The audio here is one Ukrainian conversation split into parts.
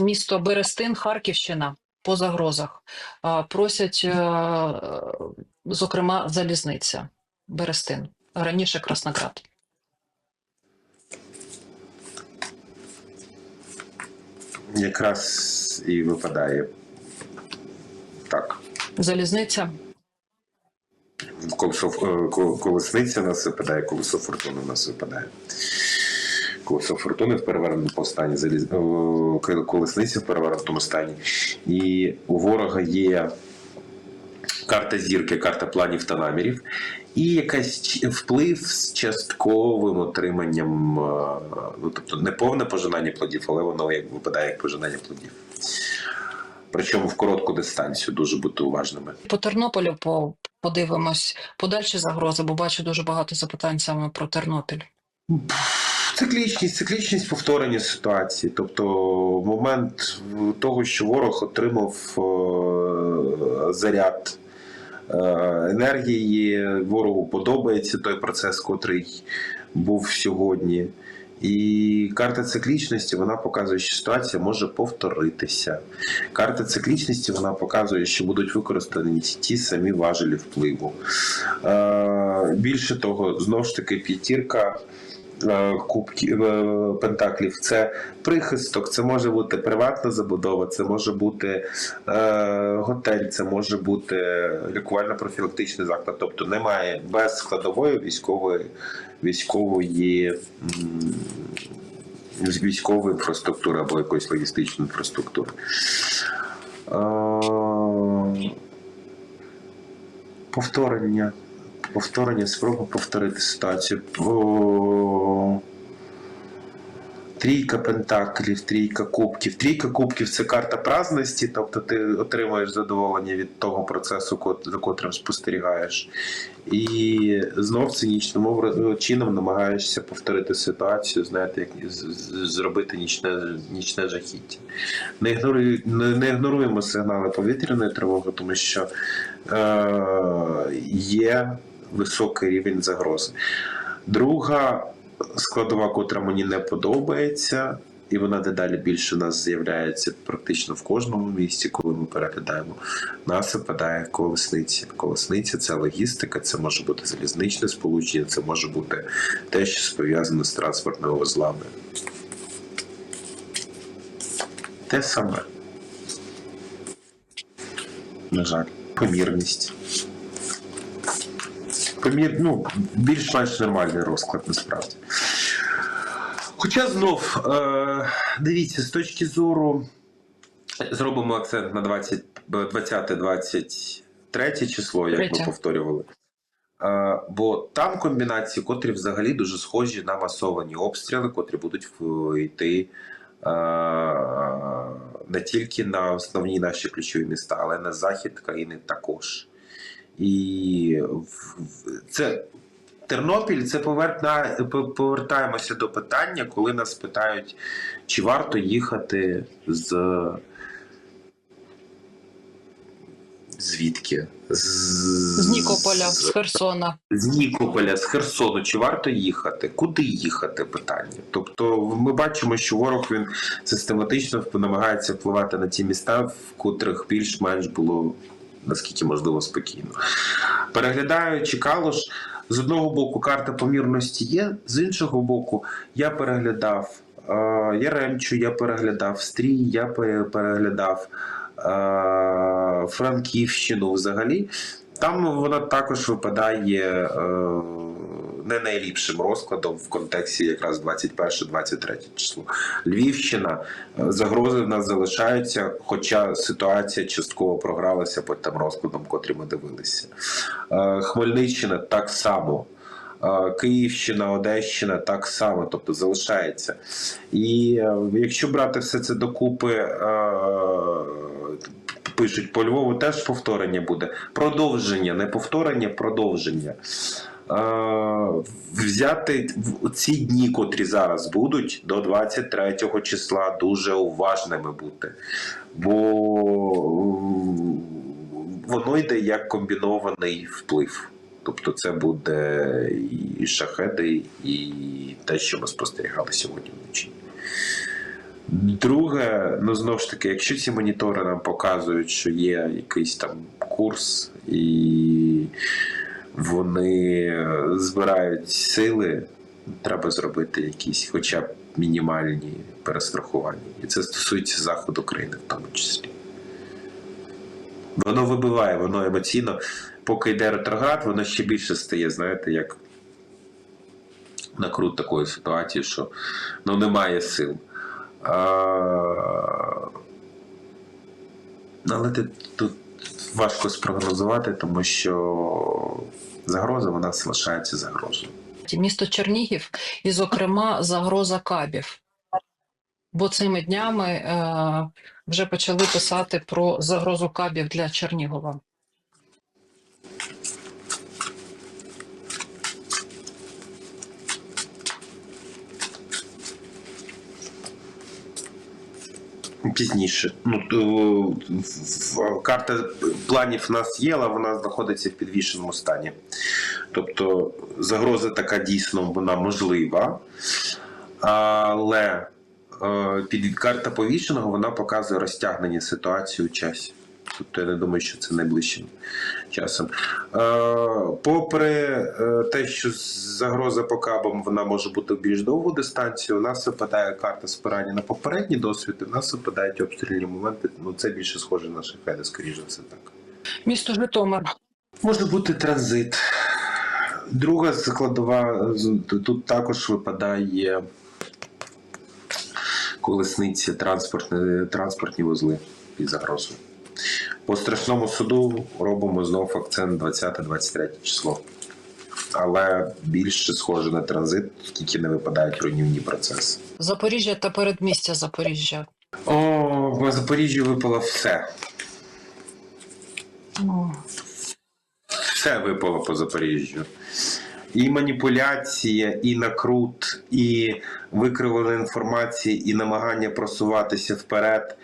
Місто Берестин, Харківщина по загрозах. Просять, е, зокрема, залізниця. Берестин. Раніше Красноград. Якраз і випадає так. Залізниця. Е, колесниця у нас випадає, колесо фортуни у нас випадає. Колесо фортуни в перевернутому стані, заліз... е, колесниця в перевернутому стані. І у ворога є карта зірки, карта планів та намірів, і якась вплив з частковим отриманням, е, ну тобто не повне пожинання плодів, але воно як випадає як пожинання плодів. Причому в коротку дистанцію дуже бути уважними. По Тернополю по, подивимось подальші загрози, бо бачу дуже багато запитань саме про Тернопіль. Циклічність, циклічність повторення ситуації. Тобто момент того, що ворог отримав е, заряд е, енергії, ворогу подобається той процес, котрий був сьогодні. І карта циклічності вона показує, що ситуація може повторитися. Карта циклічності вона показує, що будуть використані ті самі важелі впливу. Е, Більше того, знову ж таки, п'ятірка кубків е, пентаклів це прихисток, це може бути приватна забудова, це може бути е, готель, це може бути лікувально-профілактичний заклад. Тобто немає без складової військової військової. Військової інфраструктури або якоїсь логістичної інфраструктури. Е, Повторення. Повторення, спроба повторити ситуацію. О, Трійка пентаклів, трійка кубків. Трійка кубків це карта праздності, тобто ти отримуєш задоволення від того процесу, за котрим спостерігаєш. І знов цинічним чином намагаєшся повторити ситуацію, знаєте, як зробити нічне, нічне жахіття. Не, ігноруй, не, не ігноруємо сигнали повітряної тривоги, тому що е, є високий рівень загрози. Друга складова, котра мені не подобається, і вона дедалі більше у нас з'являється практично в кожному місці, коли ми переглядаємо. Нас випадає колесниця. Колесниця це логістика, це може бути залізничне сполучення, це може бути те, що пов'язане з транспортними вузлами. Те саме. На жаль, помірність. Помір, ну, більш-менш нормальний розклад насправді. Хоча знов, е, дивіться, з точки зору, зробимо акцент на 20 20-23 число, як ми повторювали. Е, бо там комбінації, котрі взагалі дуже схожі на масовані обстріли, котрі будуть йти е, не тільки на основні наші ключові міста, але на захід країни також. І це Тернопіль це поверта... по- повертаємося до питання, коли нас питають, чи варто їхати з. Звідки? З, З Нікополя, з Херсона. з Нікополя, з Херсону, чи варто їхати? Куди їхати? Питання. Тобто, ми бачимо, що ворог він систематично намагається впливати на ті міста, в котрих більш-менш було наскільки можливо спокійно. Переглядаючи калош, з одного боку, карта помірності є, з іншого боку, я переглядав е, Яремчу, я переглядав Стрій, я переглядав е, Франківщину взагалі. Там вона також випадає е, не найліпшим розкладом в контексті якраз 21-23 число. Львівщина, е, загрози в нас залишаються, хоча ситуація частково програлася по тим розкладам, котрі ми дивилися. Е, Хмельниччина так само. Е, Київщина, Одещина так само, тобто залишається. І якщо брати все це докупи, пишуть по Львову, теж повторення буде. Продовження, не повторення, продовження. Взяти ці дні, котрі зараз будуть, до 23 числа дуже уважними бути. Бо воно йде як комбінований вплив. Тобто це буде і шахеди, і те, що ми спостерігали сьогодні вночі. Друге, ну знову ж таки, якщо ці монітори нам показують, що є якийсь там курс, і вони збирають сили, треба зробити якісь, хоча б мінімальні перестрахування. І це стосується заходу країни в тому числі. Воно вибиває, воно емоційно, поки йде ретроград, воно ще більше стає, знаєте, як накрут такої ситуації, що ну, немає сил. А... Але ти, тут важко спрогнозувати, тому що загроза вона залишається загрозою. Місто Чернігів і, зокрема, загроза кабів. Бо цими днями е, вже почали писати про загрозу кабів для Чернігова. Пізніше. Ну, карта планів в нас є, але вона знаходиться в підвішеному стані. Тобто загроза така дійсно вона можлива, але е, під карта повішеного вона показує розтягнення ситуації у часі. Тобто я не думаю, що це найближчим часом. Е, Попри е, те, що загроза по кабам вона може бути в більш довгу дистанцію, у нас випадає карта спирання на попередній досвід, і в нас випадають обстрільні моменти. Ну це більше схоже на шахеди, скоріше за все так. Місто Житомир. Може бути транзит. Друга складова тут також випадає колесниці, транспортні, транспортні вузли під загрозою. По страшному суду робимо знов акцент 20-23 число. Але більше схоже на транзит, тільки не випадають руйнівні процеси. Запоріжжя та передмістя Запоріжжя. О, в Запоріжжі випало все. Все випало по Запоріжжю. І маніпуляція, і накрут, і викривлена інформація, і намагання просуватися вперед,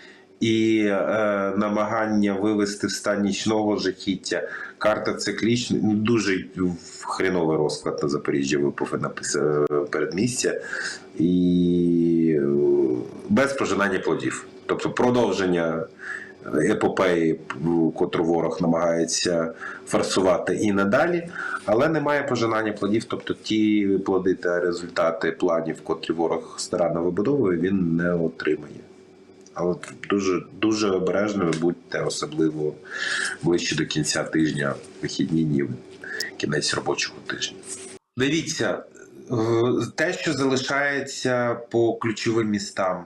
і е, намагання вивести в стан нічного жахіття. Карта циклічна, ну, дуже хреновий розклад на Запоріжжя випав на е, передмістя. І е, без пожинання плодів. Тобто продовження епопеї, котру ворог намагається форсувати і надалі, але немає пожинання плодів, тобто ті плоди та результати планів, котрі ворог старанно вибудовує, він не отримає. Але дуже дуже обережними будьте, особливо ближче до кінця тижня, вихідні дні, кінець робочого тижня. Дивіться, те, що залишається по ключовим містам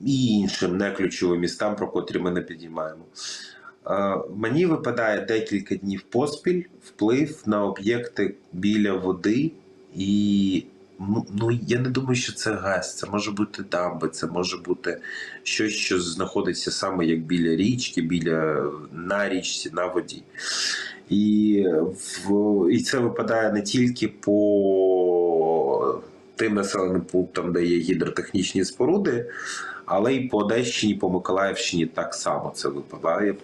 і іншим неключовим містам, про котрі ми не підіймаємо. Е, Мені випадає декілька днів поспіль вплив на об'єкти біля води, і ну, я не думаю, що це газ, це може бути дамби, це може бути щось, що знаходиться саме як біля річки, біля на річці, на воді. І, в, і це випадає не тільки по тим населеним пунктам, де є гідротехнічні споруди, але й по Одещині, по Миколаївщині так само це випадає,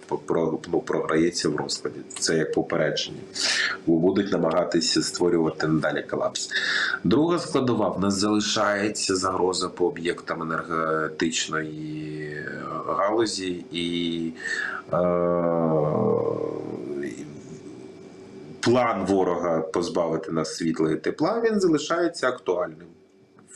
ну, програється в розкладі. Це як попередження. Будуть намагатися створювати надалі колапс. Друга складова в нас залишається загроза по об'єктам енергетичної е, галузі і. Е- План ворога позбавити нас світла і тепла, він залишається актуальним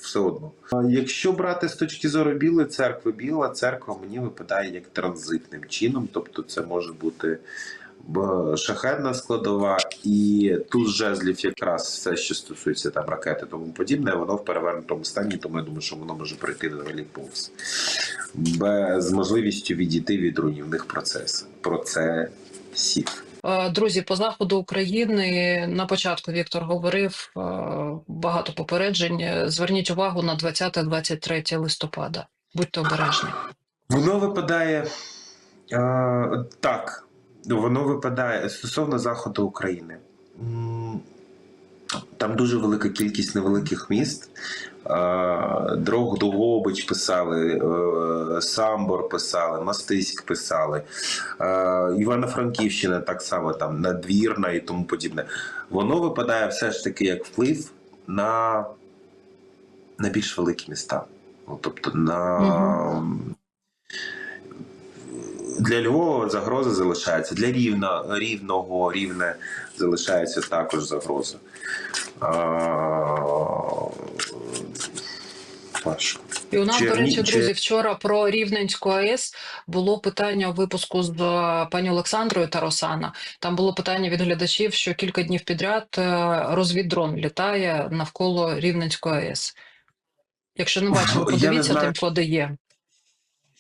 все одно. Якщо брати з точки зору Білої церкви, Біла церква мені випадає як транзитним чином, тобто це може бути шахедна складова, і тут жезлів якраз все, що стосується там ракети, тому подібне, воно в перевернутому стані, тому я думаю, що воно може пройти далі повз без можливістю відійти від руйнівних процесів. Процесів. Е, Друзі, по заходу України на початку Віктор говорив е, багато попереджень. Зверніть увагу на 20-23 листопада. Будьте обережні. Воно випадає е, так. Воно випадає стосовно заходу України. Там дуже велика кількість невеликих міст. Дрог Дугобич писали, е, Самбор писали, Мастиськ писали, Івано-Франківщина так само, там Надвірна і тому подібне. Воно випадає все ж таки як вплив на на більш великі міста. Ну, тобто на для Львова загроза залишається. Для рівна, рівного рівне залишається також загроза. А, важко. І у нас, до речі, друзі, вчора про Рівненську АЕС було питання у випуску з е, пані Олександрою Таросана. Там було питання від глядачів, що кілька днів підряд е, розвіддрон літає навколо Рівненської АЕС. Якщо не бачили, подивіться тим, коди є.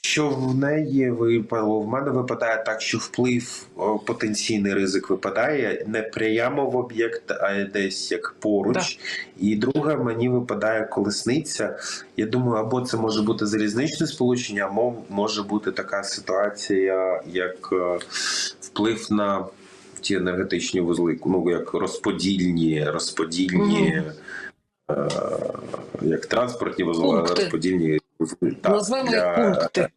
Що в неї випало? В мене випадає так, що вплив, потенційний ризик випадає не прямо в об'єкт, а десь як поруч. І друге, мені випадає колесниця. Я думаю, або це може бути залізничне сполучення, або може бути така ситуація, як е, вплив на ті енергетичні вузли, ну як розподільні, розподільні. е, Як транспортні вузли, розподільні Назвемо їх для- пункти.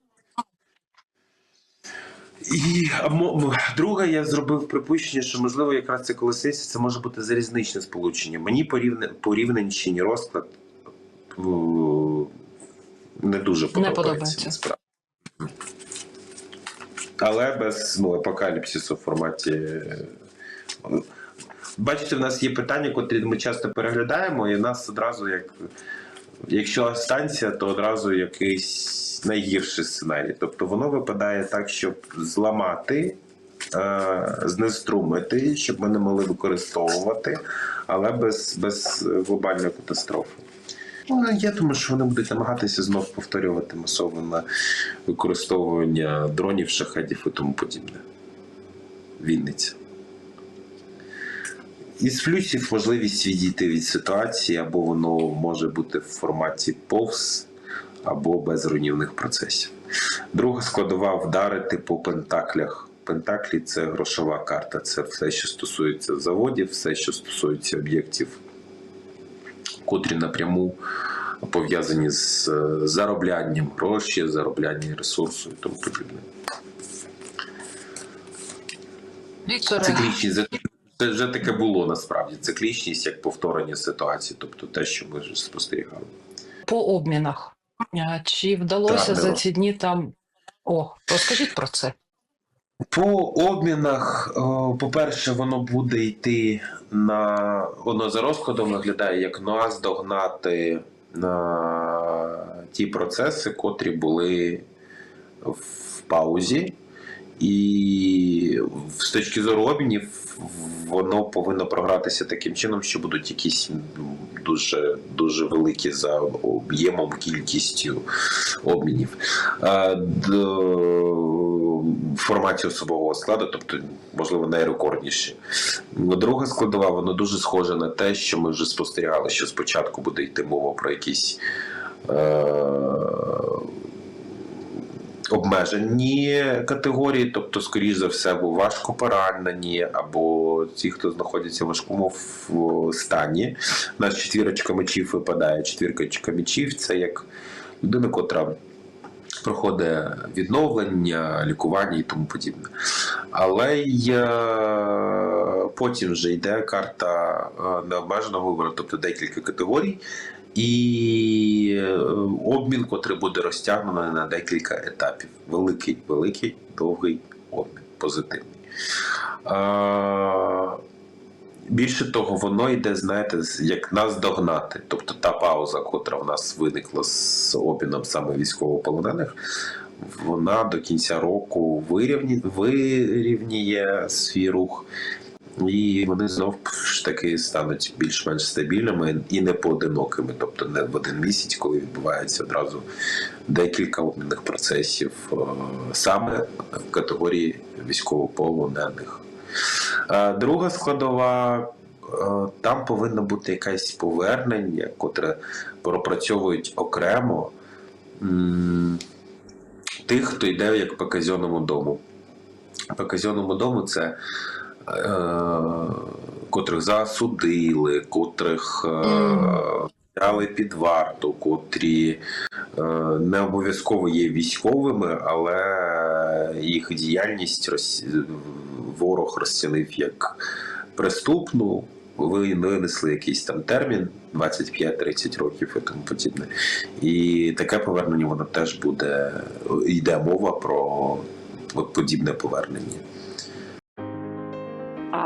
І друге, я зробив припущення, що можливо якраз це колесниця, це може бути залізничне сполучення. Мені по, рівне, по Рівненщині розклад не дуже подобається. подобається. насправді. Але без ну, апокаліпсису в форматі. е, Бачите, в нас є питання, котрі ми часто переглядаємо, і в нас одразу як. Якщо станція, то одразу якийсь найгірший сценарій. Тобто воно випадає так, щоб зламати, е, знеструмити, щоб ми не могли використовувати, але без, без глобальної катастрофи. Ну, я думаю, що вони будуть намагатися знов повторювати масове використовування дронів, шахедів і тому подібне. Вінниця. Із плюсів можливість відійти від ситуації, або воно може бути в форматі повз, або без руйнівних процесів. Друга складова вдарити по пентаклях. Пентаклі це грошова карта, це все, що стосується заводів, все, що стосується об'єктів, котрі напряму пов'язані з е, зароблянням грошей, зароблянням ресурсу і тому подібне. Циклічність це- вже таке було насправді. Циклічність як повторення ситуації, тобто те, що ми вже спостерігали. по обмінах. Е, Чи вдалося Так, за ці дні там. О, розкажіть про це. По обмінах, по-перше, воно буде йти на воно за розкладом виглядає як НОАЗ догнати на ті процеси, котрі були в паузі. І з точки зору обмінів, воно повинно програтися таким чином, що будуть якісь дуже дуже великі за об'ємом кількістю обмінів. Е, д- форматі особового складу, тобто, можливо, найрекордніші. Друга складова, воно дуже схоже на те, що ми вже спостерігали, що спочатку буде йти мова про якісь. Е- Обмежені категорії, тобто, скоріш за все, або важко поранені, або ті, хто знаходяться в важкому стані. У нас четвірочка мечів випадає. Четвірка мечів це як людина, котра проходить відновлення, лікування і тому подібне. Але й потім вже йде карта е, необмеженого вибору, тобто декілька категорій. І обмін, котрий буде розтягнений на декілька етапів. Великий, великий, довгий обмін, позитивний. Більше того, воно йде, знаєте, як нас догнати. Тобто та пауза, котра в нас виникла з обміном саме військовополонених, вона до кінця року вирівні, вирівніє свій рух. І вони знов ж таки стануть більш-менш стабільними і не поодинокими, тобто не в один місяць, коли відбувається одразу декілька обмінних процесів е, саме в категорії військовополонених. Е, Друга складова. е, Там повинно бути якесь повернення, котре пропрацьовують окремо тих, хто йде як по казенному дому. По казенному дому це котрих засудили, котрих е, взяли під варту, котрі е, не обов'язково є військовими, але їх діяльність роз... ворог розцінив як преступну. Ви винесли якийсь там термін, 25-30 років і тому подібне. І таке повернення воно теж буде йде мова про подібне повернення.